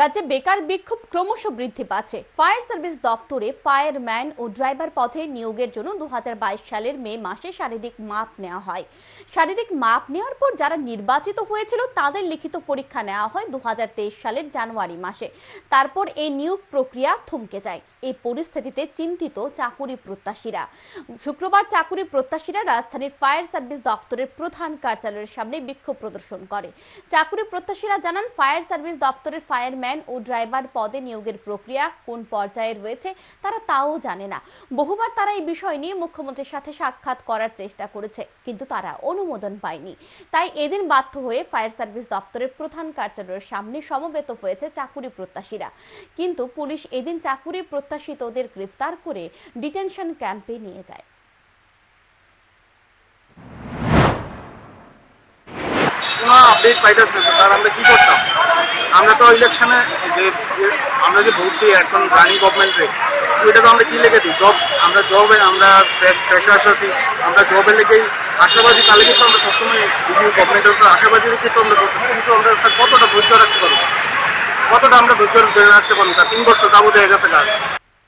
রাজ্যে বেকার বিক্ষোভ ক্রমশ বৃদ্ধি পাচ্ছে। ফায়ার সার্ভিস দপ্তরে ফায়ারম্যান ও ড্রাইভার পথে নিয়োগের জন্য দু হাজার বাইশ সালের মে মাসে শারীরিক মাপ নেওয়া হয়। শারীরিক মাপ নেওয়ার পর যারা নির্বাচিত হয়েছিল, তাদের লিখিত পরীক্ষা নেওয়া হয় দু হাজার তেইশ সালের জানুয়ারি মাসে। তারপর এই নিয়োগ প্রক্রিয়া থমকে যায়। এই পরিস্থিতিতে চিন্তিত চাকুরি প্রত্যাশীরা। শুক্রবার চাকুরি প্রত্যাশীরা রাজধানীর ফায়ার সার্ভিস দপ্তরের প্রধান কার্যালয়ের সামনে বিক্ষোভ প্রদর্শন করে। চাকুরি প্রত্যাশীরা জানান, ফায়ার সার্ভিস দপ্তরের ফায়ারম্যান ও ড্রাইভার পদে নিয়োগের প্রক্রিয়া কোন পর্যায়ে রয়েছে তারা তাও জানে না। বহুবার তারা এই বিষয় নিয়ে মুখ্যমন্ত্রীর সাথে সাক্ষাৎ করার চেষ্টা করেছে, কিন্তু তারা অনুমোদন পায়নি। তাই এদিন বাধ্য হয়ে ফায়ার সার্ভিস দপ্তরের প্রধান কার্যালয়ের সামনে সমবেত হয়েছে চাকুরি প্রত্যাশীরা। কিন্তু পুলিশ এদিন চাকুরি প্রত্যাশিতদের গ্রেফতার করে ডিটেনশন ক্যাম্পে নিয়ে যায়। আমরা তো ইলেকশনে যে আমরা যে ভোট দিই এখন রানিং গভর্নমেন্টে ওইটা তো আমরা লেগে দিই জব আমরা জবে আমরা ফ্রেশার্স আছি, আমরা জবের লেগেই আশাবাদী তাহলে কিন্তু আমরা সবসময় বিভিন্ন গভর্নমেন্টের উপর আশাবাদী আমরা কিন্তু আমরা কতটা ধৈর্য রাখতে পারব? কতটা আমরা ধৈর্য ধরে রাখতে পারব? তিন বছর যাব হয়ে গেছে কাজ